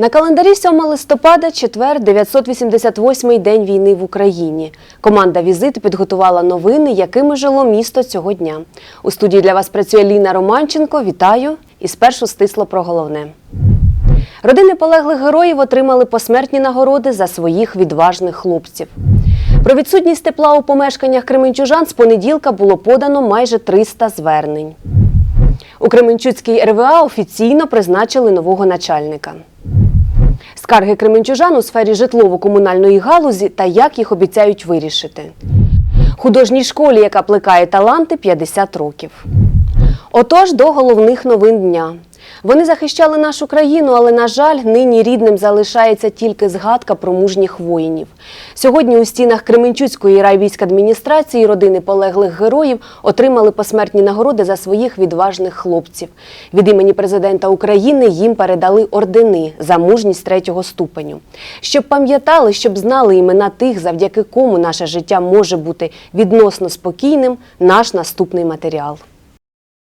На календарі 7 листопада, четвер, 988-й день війни в Україні. Команда «Візит» підготувала новини, якими жило місто цього дня. У студії для вас працює Ліна Романченко. Вітаю! І спершу стисло про головне. Родини полеглих героїв отримали посмертні нагороди за своїх відважних хлопців. Про відсутність тепла у помешканнях кременчужан з понеділка було подано майже 300 звернень. У Кременчуцькій РВА офіційно призначили нового начальника. Скарги кременчужан у сфері житлово-комунальної галузі та як їх обіцяють вирішити. Художній школі, яка плекає таланти 50 років. Отож, до головних новин дня. Вони захищали нашу країну, але, на жаль, нині рідним залишається тільки згадка про мужніх воїнів. Сьогодні у стінах Кременчуцької райвійськадміністрації родини полеглих героїв отримали посмертні нагороди за своїх відважних хлопців. Від імені президента України їм передали ордени за мужність третього ступеню. Щоб пам'ятали, щоб знали імена тих, завдяки кому наше життя може бути відносно спокійним, наш наступний матеріал.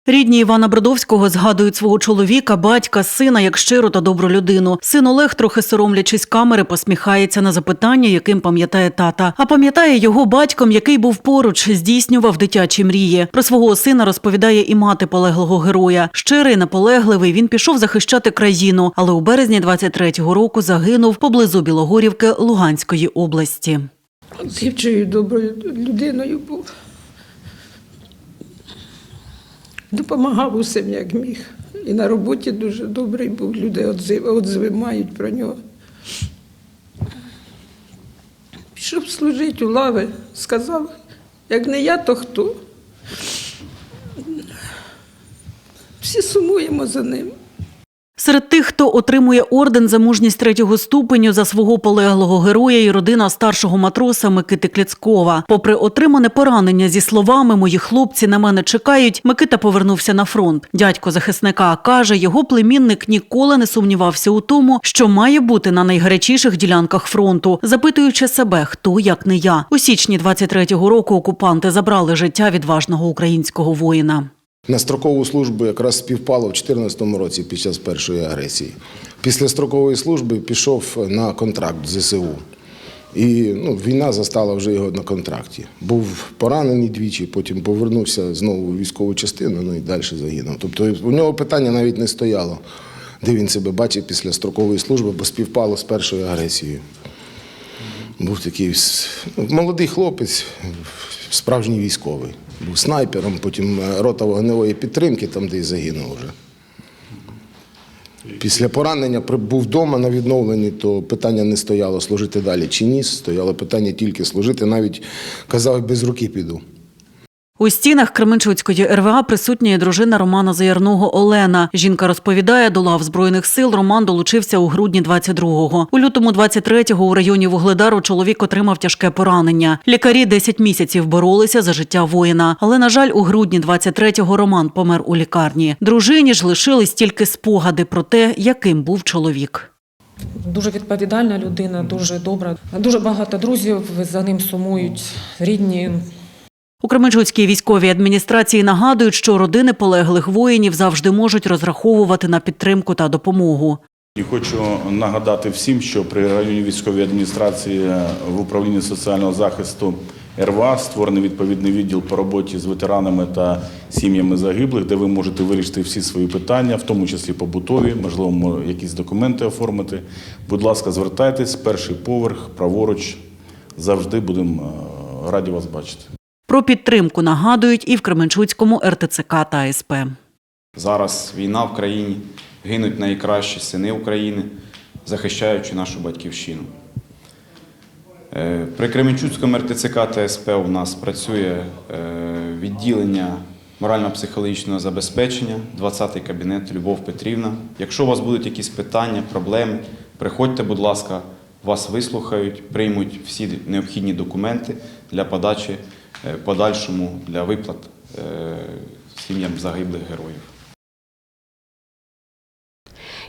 Рідні Івана Бродовського згадують свого чоловіка, батька, сина як щиру та добру людину. Син Олег, трохи соромлячись камери, посміхається на запитання, яким пам'ятає тата. А пам'ятає його батьком, який був поруч, здійснював дитячі мрії. Про свого сина розповідає і мати полеглого героя. Щирий, наполегливий, він пішов захищати країну, але у березні 23-го року загинув поблизу Білогорівки Луганської області. Дівчою доброю людиною був. Допомагав усім, як міг. І на роботі дуже добрий був. Люди отзиви, отзиви мають про нього. Пішов служити у лави, сказав, як не я, то хто? Всі сумуємо за ним. Серед тих, хто отримує орден за мужність третього ступеню за свого полеглого героя і родина старшого матроса Микити Кліцкова. Попри отримане поранення зі словами Мої хлопці на мене чекають, Микита повернувся на фронт. Дядько захисника каже, його племінник ніколи не сумнівався у тому, що має бути на найгарячіших ділянках фронту, запитуючи себе, хто як не я. У січні 23-го року окупанти забрали життя відважного українського воїна. На строкову службу якраз співпало в 2014 році під час першої агресії. Після строкової служби пішов на контракт в ЗСУ. І ну, війна застала вже його на контракті. Був поранений двічі, потім повернувся знову в військову частину, ну і далі загинув. Тобто у нього питання навіть не стояло, де він себе бачить після строкової служби, бо співпало з першою агресією. Був такий молодий хлопець, справжній військовий. Був снайпером, потім е, рота вогневої підтримки, там де й загинув вже. Після поранення був вдома на відновленні, то питання не стояло служити далі чи ні. Стояло питання тільки служити. Навіть казав, без руки піду. У стінах Кременчуцької РВА присутня дружина Романа Заярного Олена. Жінка розповідає, до лав збройних сил Роман долучився у грудні 22-го. У лютому 23-го у районі Вугледару чоловік отримав тяжке поранення. Лікарі 10 місяців боролися за життя воїна. Але на жаль, у грудні 23-го Роман помер у лікарні. Дружині ж лишились тільки спогади про те, яким був чоловік. Дуже відповідальна людина, дуже добра. Дуже багато друзів за ним сумують, рідні. У Кременчуцькій військовій адміністрації нагадують, що родини полеглих воїнів завжди можуть розраховувати на підтримку та допомогу. І хочу нагадати всім, що при районній військовій адміністрації в управлінні соціального захисту РВА створений відповідний відділ по роботі з ветеранами та сім'ями загиблих, де ви можете вирішити всі свої питання, в тому числі побутові, можливо, якісь документи оформити. Будь ласка, звертайтесь, перший поверх, праворуч. Завжди будемо е, раді вас бачити. Про підтримку нагадують і в Кременчуцькому РТЦК та СП. Зараз війна в країні, гинуть найкращі сини України, захищаючи нашу батьківщину. Е, При Кременчуцькому РТЦК та СП у нас працює е, відділення морально-психологічного забезпечення, 20-й кабінет Любов Петрівна. Якщо у вас будуть якісь питання, проблеми, приходьте, будь ласка, вас вислухають, приймуть всі необхідні документи для подачі подальшому для виплат е, сім'ям загиблих героїв.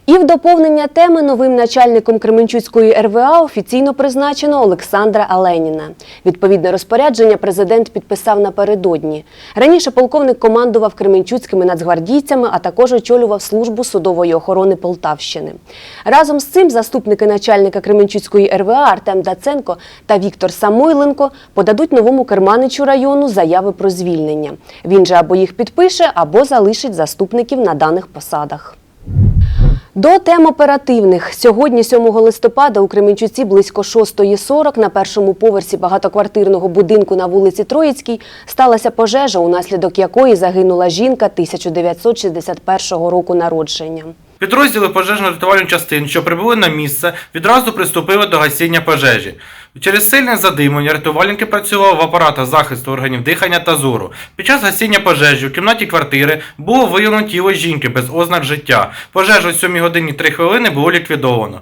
І в доповнення теми новим начальником Кременчуцької РВА офіційно призначено Олександра Аленіна. Відповідне розпорядження президент підписав напередодні. Раніше полковник командував кременчуцькими нацгвардійцями, а також очолював службу судової охорони Полтавщини. Разом з цим заступники начальника Кременчуцької РВА Артем Даценко та Віктор Самойленко подадуть новому керманичу району заяви про звільнення. Він же або їх підпише, або залишить заступників на даних посадах. До тем оперативних. Сьогодні, 7 листопада, у Кременчуці близько 6.40 на першому поверсі багатоквартирного будинку на вулиці Троїцькій сталася пожежа, унаслідок якої загинула жінка 1961 року народження. Підрозділи пожежно-рятувальних частин, що прибули на місце, відразу приступили до гасіння пожежі. Через сильне задимлення рятувальники працювали в апаратах захисту органів дихання та зору. Під час гасіння пожежі у кімнаті квартири було виявлено тіло жінки без ознак життя. Пожежу о 7 годині 3 хвилини було ліквідовано.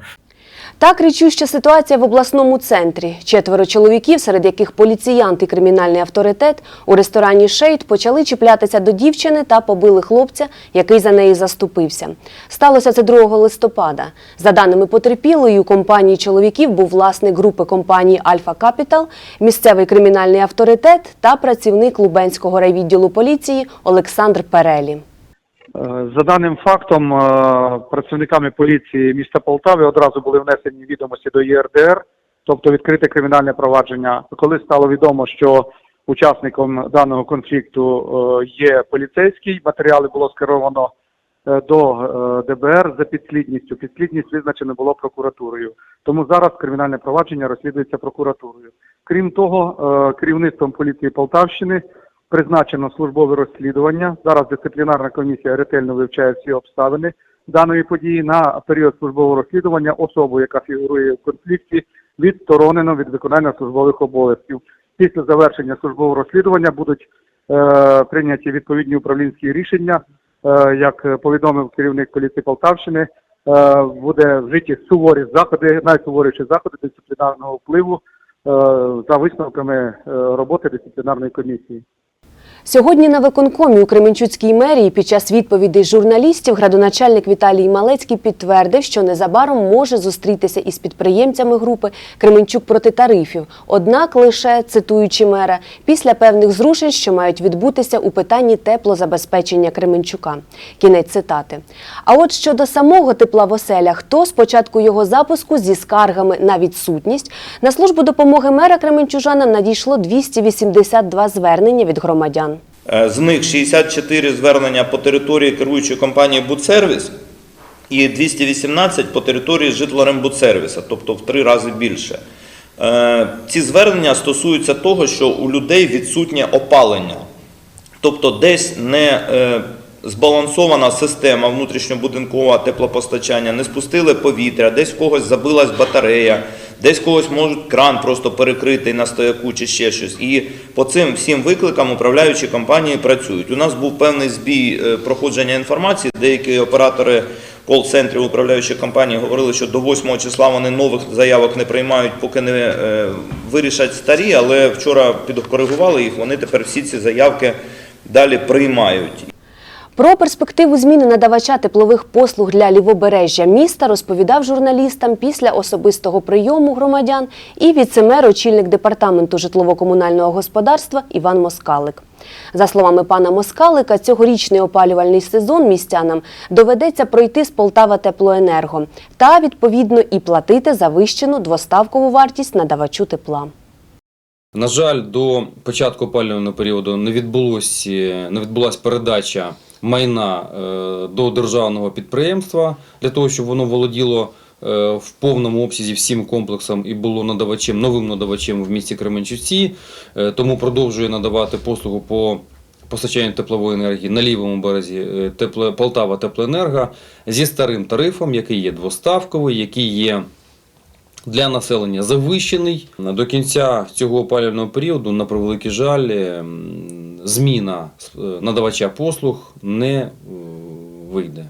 Так кричуща ситуація в обласному центрі. Четверо чоловіків, серед яких поліціянт і кримінальний авторитет, у ресторані Шейд почали чіплятися до дівчини та побили хлопця, який за неї заступився. Сталося це 2 листопада. За даними потерпілої, у компанії чоловіків був власник групи компанії Альфа Капітал, місцевий кримінальний авторитет та працівник Лубенського райвідділу поліції Олександр Перелі. Е, За даним фактом, е, працівниками поліції міста Полтави одразу були внесені відомості до ЄРДР, тобто відкрите кримінальне провадження. Коли стало відомо, що учасником даного конфлікту е, є поліцейський, матеріали було скеровано до ДБР за підслідністю. Підслідність визначена було прокуратурою. Тому зараз кримінальне провадження розслідується прокуратурою. Крім того, керівництвом поліції Полтавщини призначено службове розслідування. Зараз дисциплінарна комісія ретельно вивчає всі обставини даної події. На період службового розслідування особу, яка фігурує в конфлікті, відсторонено від виконання службових обов'язків. Після завершення службового розслідування будуть е, прийняті відповідні управлінські рішення. Е, як повідомив керівник поліції Полтавщини, е, буде вжиті суворі заходи, найсуворіші заходи дисциплінарного впливу е, за висновками е, роботи дисциплінарної комісії. Сьогодні на виконкомі у Кременчуцькій мерії під час відповідей журналістів градоначальник Віталій Малецький підтвердив, що незабаром може зустрітися із підприємцями групи Кременчук проти тарифів. Однак лише цитуючи мера, після певних зрушень, що мають відбутися у питанні теплозабезпечення Кременчука. Кінець цитати. А от щодо самого тепла в оселях, то з початку його запуску зі скаргами на відсутність на службу допомоги мера Кременчужанам надійшло 282 звернення від громадян. Е, З них 64 звернення по території керуючої компанії Будсервіс і 218 по території житлорембудсервіса, тобто в три рази більше. Е, Ці звернення стосуються того, що у людей відсутнє опалення. Тобто десь не е, збалансована система внутрішньобудинкового теплопостачання, не спустили повітря, десь в когось забилась батарея, десь когось можуть кран просто перекритий на стояку чи ще щось. І по цим всім викликам управляючі компанії працюють. У нас був певний збій е, проходження інформації, деякі оператори кол-центрів управляючих компаній говорили, що до 8 числа вони нових заявок не приймають, поки не е, вирішать старі, але вчора підкоригували їх, вони тепер всі ці заявки далі приймають. Про перспективу зміни надавача теплових послуг для лівобережжя міста розповідав журналістам після особистого прийому громадян і віцемер, очільник департаменту житлово-комунального господарства Іван Москалик. За словами пана Москалика, цьогорічний опалювальний сезон містянам доведеться пройти з Полтава Теплоенерго та відповідно і платити завищену двоставкову вартість надавачу тепла. На жаль, до початку опалювального періоду не відбулось, е, не відбулась передача майна е, до державного підприємства для того, щоб воно володіло е, в повному обсязі всім комплексом і було надавачем, новим надавачем в місті Кременчуці. Е, Тому продовжує надавати послугу по постачанню теплової енергії на лівому березі е, тепло, Полтава Теплоенерго зі старим тарифом, який є двоставковий, який є для населення завищений. До кінця цього опалювального періоду, на превеликий жаль, ем, зміна е, надавача послуг не е, вийде.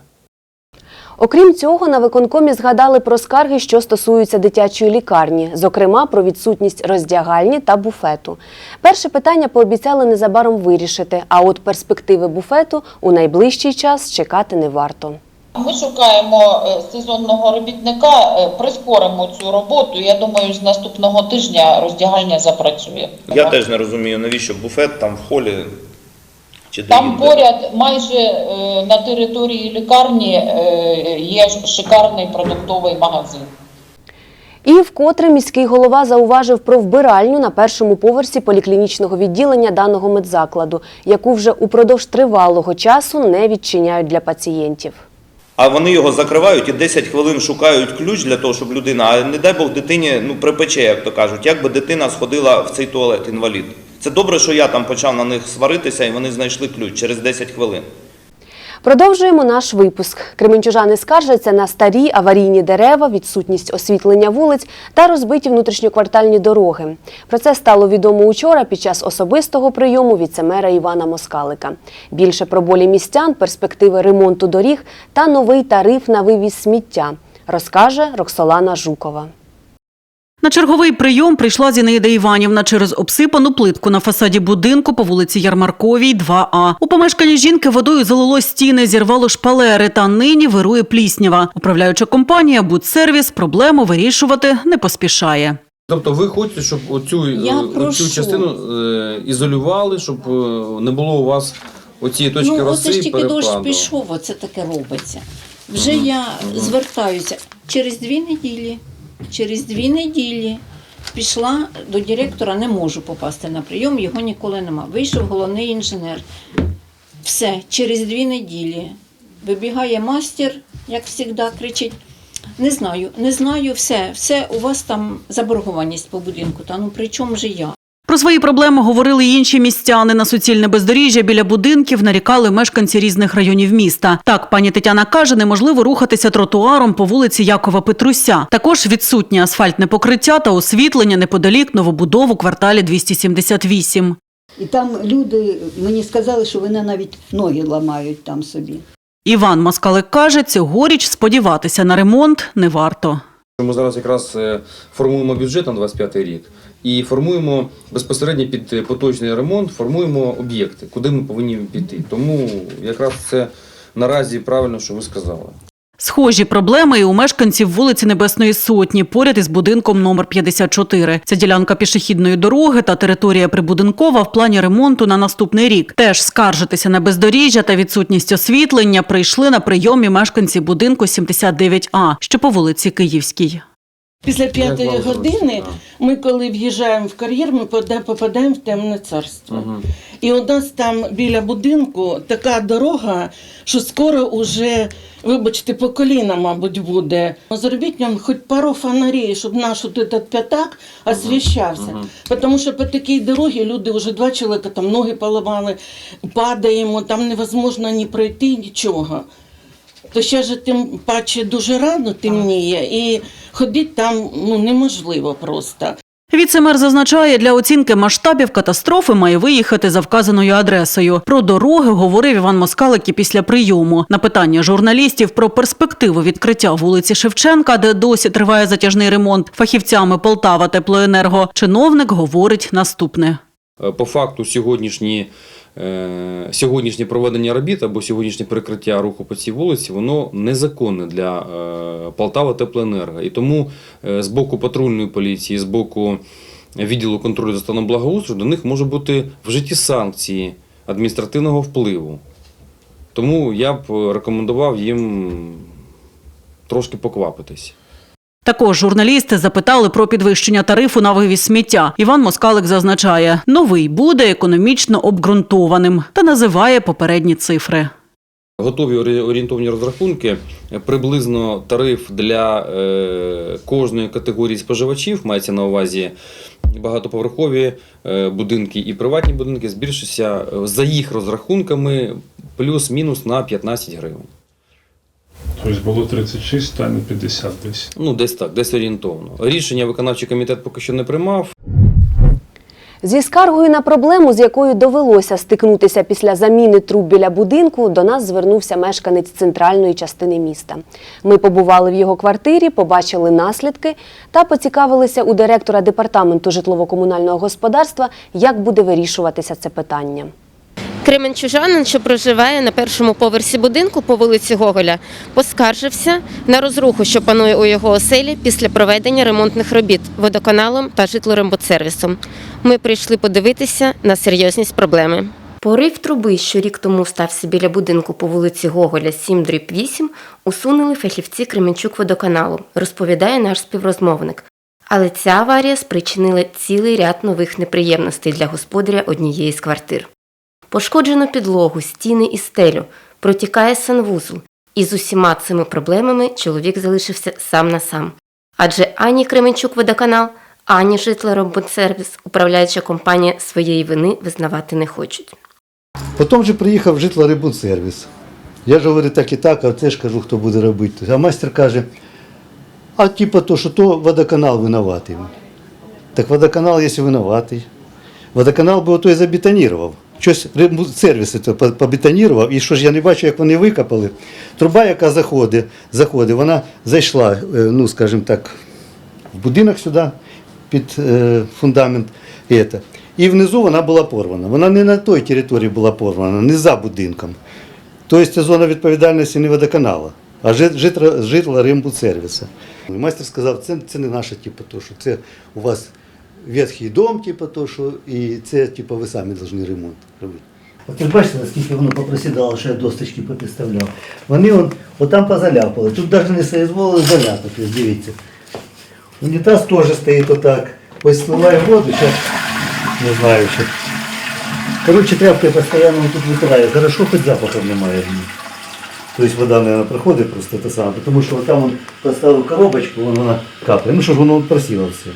Окрім цього, на виконкомі згадали про скарги, що стосуються дитячої лікарні, зокрема про відсутність роздягальні та буфету. Перше питання пообіцяли незабаром вирішити, а от перспективи буфету у найближчий час чекати не варто. Ми шукаємо е, сезонного робітника, е, прискоримо цю роботу. Я думаю, з наступного тижня роздягальня запрацює. Я теж не розумію, навіщо буфет там в холі чи де Там поряд, майже е, на території лікарні, е, є шикарний продуктовий магазин. І вкотре міський голова зауважив про вбиральню на першому поверсі поліклінічного відділення даного медзакладу, яку вже упродовж тривалого часу не відчиняють для пацієнтів. А вони його закривають і 10 хвилин шукають ключ для того, щоб людина, а не дай Бог дитині ну, припече, як то кажуть, як би дитина сходила в цей туалет інвалід. Це добре, що я там почав на них сваритися, і вони знайшли ключ через 10 хвилин. Продовжуємо наш випуск. Кременчужани скаржаться на старі аварійні дерева, відсутність освітлення вулиць та розбиті внутрішньоквартальні дороги. Про це стало відомо учора під час особистого прийому віцемера Івана Москалика. Більше про болі містян, перспективи ремонту доріг та новий тариф на вивіз сміття, розкаже Роксолана Жукова. На черговий прийом прийшла Зінаїда Іванівна через обсипану плитку на фасаді будинку по вулиці Ярмарковій, 2А. У помешканні жінки водою залило стіни, зірвало шпалери та нині вирує пліснява. Управляюча компанія «Будсервіс» проблему вирішувати не поспішає. Тобто ви хочете, щоб оцю, Я е, оцю частину е, ізолювали, щоб е, не було у вас оцієї точки ну, роси оце ж тільки дощ перепаду. пішов, оце таке робиться. Вже я звертаюся через дві неділі. Через дві неділі пішла до директора, не можу попасти на прийом, його ніколи нема. Вийшов головний інженер. Все, через дві неділі. Вибігає мастер, як завжди, кричить. Не знаю, не знаю, все, все, у вас там заборгованість по будинку. Та ну при чому же я? Про свої проблеми говорили й інші містяни. На суцільне бездоріжжя біля будинків нарікали мешканці різних районів міста. Так, пані Тетяна каже, неможливо рухатися тротуаром по вулиці Якова Петруся. Також відсутнє асфальтне покриття та освітлення неподалік новобудов у кварталі 278. І там люди мені сказали, що вони навіть ноги ламають там собі. Іван Москалик каже, цьогоріч сподіватися на ремонт не варто. Ми зараз якраз е, формуємо бюджет на 25 рік і формуємо безпосередньо під е, поточний ремонт, формуємо об'єкти, куди ми повинні піти. Тому якраз це наразі правильно, що ви сказали. Схожі проблеми і у мешканців вулиці Небесної Сотні поряд із будинком номер 54. Це ділянка пішохідної дороги та територія прибудинкова в плані ремонту на наступний рік. Теж скаржитися на бездоріжжя та відсутність освітлення прийшли на прийомі мешканці будинку 79А, що по вулиці Київській. Після п'ятої години ми, коли в'їжджаємо в кар'єр, ми попадаємо в темне царство. Мгм. І у нас там біля будинку така дорога, що скоро уже, вибачте, по коліна, мабуть, буде. Зробіть нам хоч пару фонарей, щоб наш этот п'ятак освіщався. Тому що по такій дорогі люди вже два чоловіка там ноги поламали, падаємо, там невозможно ні пройти, нічого. То ще ж тим паче дуже рано темніє, і ходити там ну, неможливо просто. Віцемер зазначає, для оцінки масштабів катастрофи має виїхати за вказаною адресою. Про дороги говорив Іван Москалик і після прийому. На питання журналістів про перспективу відкриття вулиці Шевченка, де досі триває затяжний ремонт, фахівцями Полтава Теплоенерго, чиновник говорить наступне. Е, По факту сьогоднішні, сьогоднішнє проведення робіт або сьогоднішнє перекриття руху по цій вулиці, воно незаконне для е, Полтава Теплоенерго. І тому е, з боку патрульної поліції, з боку відділу контролю за станом благоустрою, до них може бути вжиті санкції адміністративного впливу. Тому я б рекомендував їм трошки поквапитись. Також журналісти запитали про підвищення тарифу на вивіз сміття. Іван Москалик зазначає, новий буде економічно обґрунтованим та називає попередні цифри. Готові орі- орієнтовні розрахунки. Приблизно тариф для е, кожної категорії споживачів, мається на увазі багатоповерхові е, будинки і приватні будинки, збільшився е, за їх розрахунками плюс-мінус на 15 гривень. Тобто було 36, стане 50 десь. Ну, десь так, десь орієнтовно. Рішення виконавчий комітет поки що не приймав. Зі скаргою на проблему, з якою довелося стикнутися після заміни труб біля будинку, до нас звернувся мешканець центральної частини міста. Ми побували в його квартирі, побачили наслідки та поцікавилися у директора департаменту житлово-комунального господарства, як буде вирішуватися це питання. Кременчужанин, що проживає на першому поверсі будинку по вулиці Гоголя, поскаржився на розруху, що панує у його оселі після проведення ремонтних робіт водоканалом та житлорембудсервісом. Ми прийшли подивитися на серйозність проблеми. Порив труби, що рік тому стався біля будинку по вулиці Гоголя 7 8, усунули фахівці Кременчук водоканалу, розповідає наш співрозмовник. Але ця аварія спричинила цілий ряд нових неприємностей для господаря однієї з квартир. Пошкоджено підлогу, стіни і стелю, протікає санвузол. І з усіма цими проблемами чоловік залишився сам на сам. Адже ані Кременчук водоканал, ані житлорембудсервіс, управляюча компанія своєї вини визнавати не хочуть. Потім вже приїхав житлорибудсервіс. Я ж говорю так і так, а це ж кажу, хто буде робити. А майстер каже, а типа то, що то водоканал винуватий. Так водоканал, якщо винуватий. Водоканал би ото і забетонував. Щось сервіси то по- побетонував, і що ж я не бачу, як вони викопали. Труба, яка заходить, заходить вона зайшла, е, ну скажімо так, в будинок сюди під е, фундамент. І, внизу вона була порвана. Вона не на той території була порвана, не за будинком. Тобто це зона відповідальності не водоканалу, а житла, Римбудсервіса. Майстер сказав, це, це не наше, типу, то, що це у вас ветхий дом, типу, то, що, і це типу, ви самі повинні ремонт робити. От ви бачите, наскільки воно попросідало, що я досточки попідставляв. Вони он, отам позаляпали. Тут навіть не соізволили заляпати, дивіться. Унітаз теж стоїть отак. Ось смиває воду, зараз не знаю ще. Коротше, тряпкою постійно тут витирає. Хорошо, хоч запаху немає. Тобто вода, мабуть, проходить просто те саме, тому що там він поставив коробочку, вон вона капає. Ну що ж воно просіло все.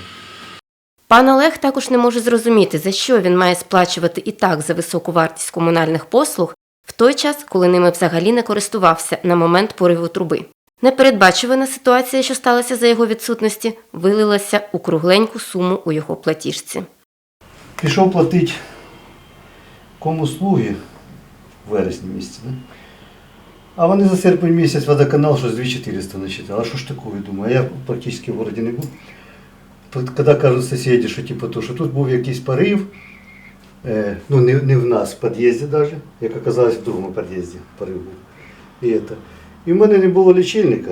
Пан Олег також не може зрозуміти, за що він має сплачувати і так за високу вартість комунальних послуг в той час, коли ними взагалі не користувався на момент пориву труби. Непередбачувана ситуація, що сталася за його відсутності, вилилася у кругленьку суму у його платіжці. Пішов платити комуслуги в вересні місяці. Да? А вони за серпень місяць водоканал щось 2400 насчитали. А що ж такое, думаю, я практично в городі не був. Коли кажуть сусіди, що типу, то, що тут був якийсь порив, е, ну не, не в нас, в під'їзді навіть, як оказалось, в другому під'їзді порив був. І, это. і в мене не було лічильника,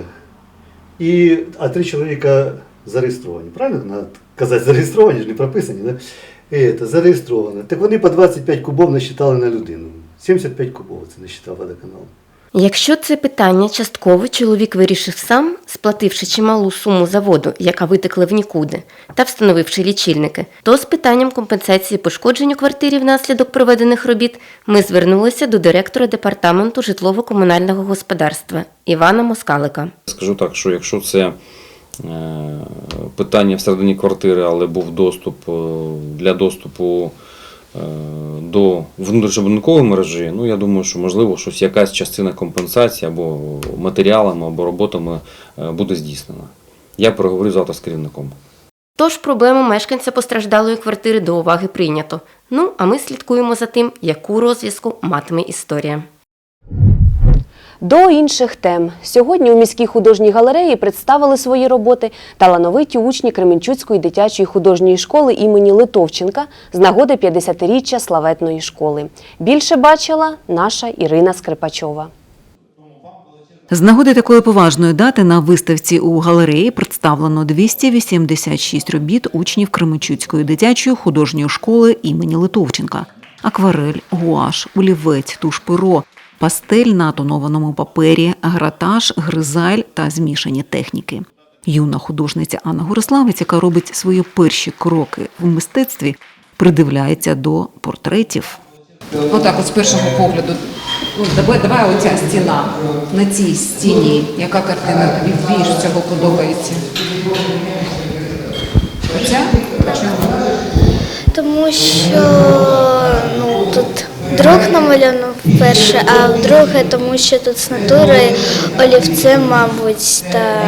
і, а три чоловіка зареєстровані. Правильно надо казати, зареєстровані, ж не прописані, да? І это, зареєстровано. Так вони по 25 кубов насчитали на людину. 75 кубов це насчитав водоканал. Якщо це питання частково чоловік вирішив сам, сплативши чималу суму за воду, яка витекла в нікуди, та встановивши лічильники, то з питанням компенсації пошкоджень у квартирі внаслідок проведених робіт ми звернулися до директора департаменту житлово-комунального господарства Івана Москалика. Скажу так, що якщо це е, питання всередині квартири, але був доступ е, для доступу до внутрішньобудинкової мережі, ну я думаю, що можливо щось якась частина компенсації або матеріалами, або роботами е, буде здійснена. Я переговорю завтра з керівником. Тож проблему мешканця постраждалої квартири до уваги прийнято. Ну, а ми слідкуємо за тим, яку розв'язку матиме історія. До інших тем сьогодні у міській художній галереї представили свої роботи талановиті учні Кременчуцької дитячої художньої школи імені Литовченка з нагоди 50-річчя славетної школи. Більше бачила наша Ірина Скрипачова. З нагоди такої поважної дати на виставці у галереї представлено 286 робіт учнів Кременчуцької дитячої художньої школи імені Литовченка. Акварель, гуаш, олівець, туш перо, пастель на тонованому папері, гратаж, гризаль та змішані техніки. Юна художниця Анна Гориславець, яка робить свої перші кроки в мистецтві, придивляється до портретів. Отак, от з першого погляду. Ну, давай, давай оця стіна на цій стіні. Яка картина тобі більш всього подобається? Оця? Чому? Тому що ну, друг намалював вперше, а вдруге, тому що тут з натури олівцем, мабуть, та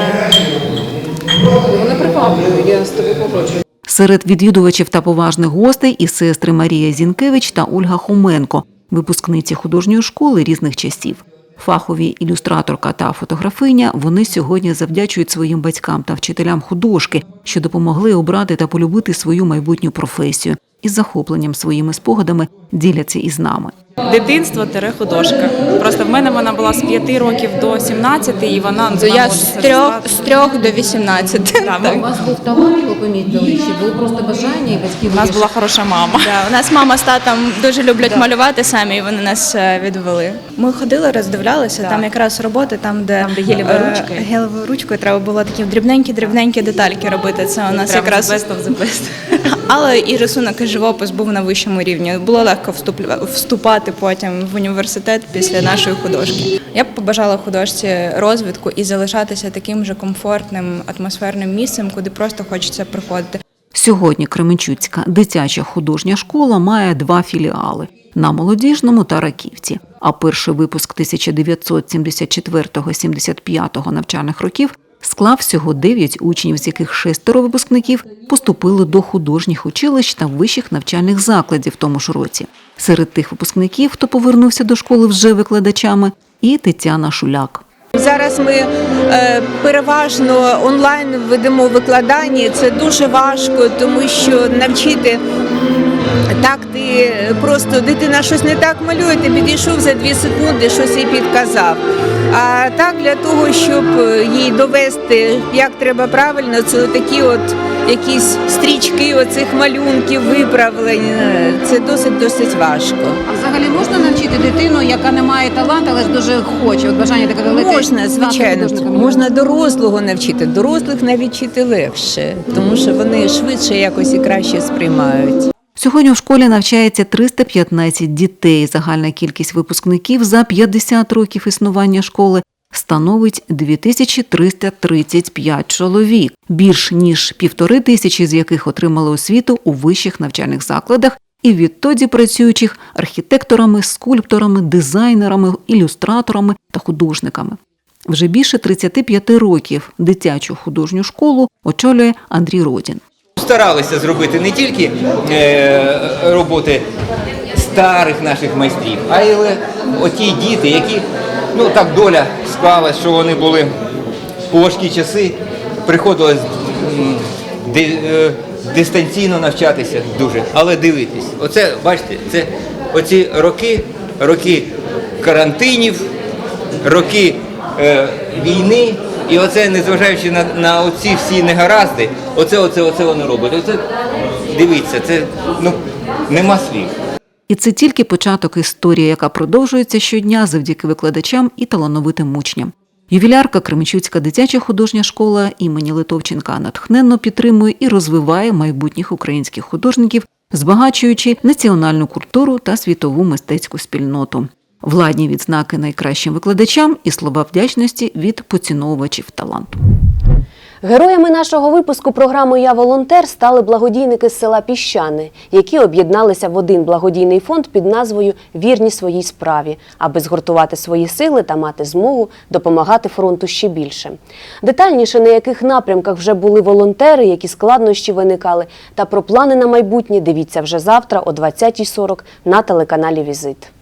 вони приваблює, я з тобою погоджую. Серед відвідувачів та поважних гостей і сестри Марія Зінкевич та Ольга Хоменко, випускниці художньої школи різних часів. Фахові ілюстраторка та фотографиня вони сьогодні завдячують своїм батькам та вчителям художки, що допомогли обрати та полюбити свою майбутню професію. Із захопленням своїми спогадами діляться із нами. Дитинство тире художка. Просто в мене вона була з 5 років до 17, і вона То я з трьох, з трьох до 18. Так, У вас був талант, ви помітили, чи було просто бажання і батьків? У нас була хороша мама. Да, у нас мама з татом дуже люблять малювати самі, і вони нас е, відвели. Ми ходили, роздивлялися, там якраз роботи, там, де, Там, де гелєвою ручкою. гелєвою ручкою треба було такі дрібненькі-дрібненькі детальки робити. Це у нас якраз best. Але і рисунок, і живопис був на вищому рівні. Було легко вступ- вступати потім в університет після нашої художки. Я б побажала художці розвитку і залишатися таким же комфортним атмосферним місцем, куди просто хочеться приходити. Сьогодні Кременчуцька дитяча художня школа має два філіали на молодіжному та раківці. А перший випуск 1974-75 навчальних років склав всього 9 учнів, з яких шестеро випускників поступили до художніх училищ та вищих навчальних закладів в тому ж році. Серед тих випускників, хто повернувся до школи вже викладачами, і Тетяна Шуляк. Зараз ми е, переважно онлайн ведемо викладання. Це дуже важко, тому що навчити так ти просто дитина щось не так малює, ти підійшов за дві секунди, щось їй підказав. А так для того, щоб їй довести, як треба правильно, це такі от якісь стрічки оцих малюнків, виправлень. е, Це досить досить важко. А взагалі можна навчити дитину, яка не має таланту, але ж дуже хоче, от бажання таке велике. Можна, звичайно. Можна дорослого навчити. Дорослих навчити легше, тому що вони швидше якось і краще сприймають. Сьогодні в школі навчається 315 дітей. Загальна кількість випускників за 50 років існування школи становить 2335 чоловік, більш ніж півтори тисячі з яких отримали освіту у вищих навчальних закладах і відтоді працюючих архітекторами, скульпторами, дизайнерами, ілюстраторами та художниками. Вже більше 35 років дитячу художню школу очолює Андрій Родін. Старалися зробити не тільки е, роботи старих наших майстрів, а й оті діти, які ну так доля склала, що вони були у важкі часи, приходилось ди- е, дистанційно навчатися дуже, але дивитись. Оце, бачите, це оці роки, роки карантинів, роки е, війни. І оце, незважаючи на, на оці всі негаразди, оце, оце, оце вони роблять. Оце, дивіться, це ну, нема слів. І це тільки початок історії, яка продовжується щодня завдяки викладачам і талановитим учням. Ювілярка Кременчуцька дитяча художня школа імені Литовченка натхненно підтримує і розвиває майбутніх українських художників, збагачуючи національну культуру та світову мистецьку спільноту. Владні відзнаки найкращим викладачам і слова вдячності від поціновувачів таланту. Героями нашого випуску програми Я волонтер стали благодійники з села Піщани, які об'єдналися в один благодійний фонд під назвою Вірні своїй справі, аби згуртувати свої сили та мати змогу допомагати фронту ще більше. Детальніше на яких напрямках вже були волонтери, які складнощі виникали, та про плани на майбутнє дивіться вже завтра о 20.40 на телеканалі Візит.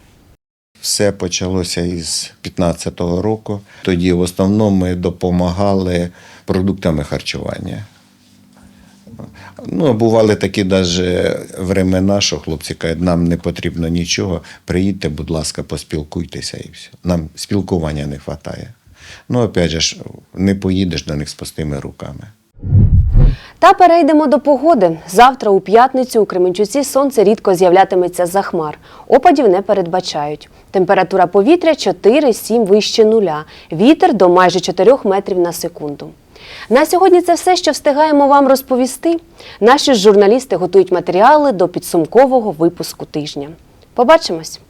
Все почалося із 15-го року. Тоді в основному ми допомагали продуктами харчування. Ну, бували такі навіть времена, що хлопці кажуть, нам не потрібно нічого, приїдьте, будь ласка, поспілкуйтеся і все. Нам спілкування не вистачає. Ну, опять же, не поїдеш до них з пустими руками. Та перейдемо до погоди. Завтра у п'ятницю у Кременчуці сонце рідко з'являтиметься за хмар. Опадів не передбачають. Температура повітря 4-7 вище нуля. Вітер до майже 4 метрів на секунду. На сьогодні це все, що встигаємо вам розповісти. Наші журналісти готують матеріали до підсумкового випуску тижня. Побачимось!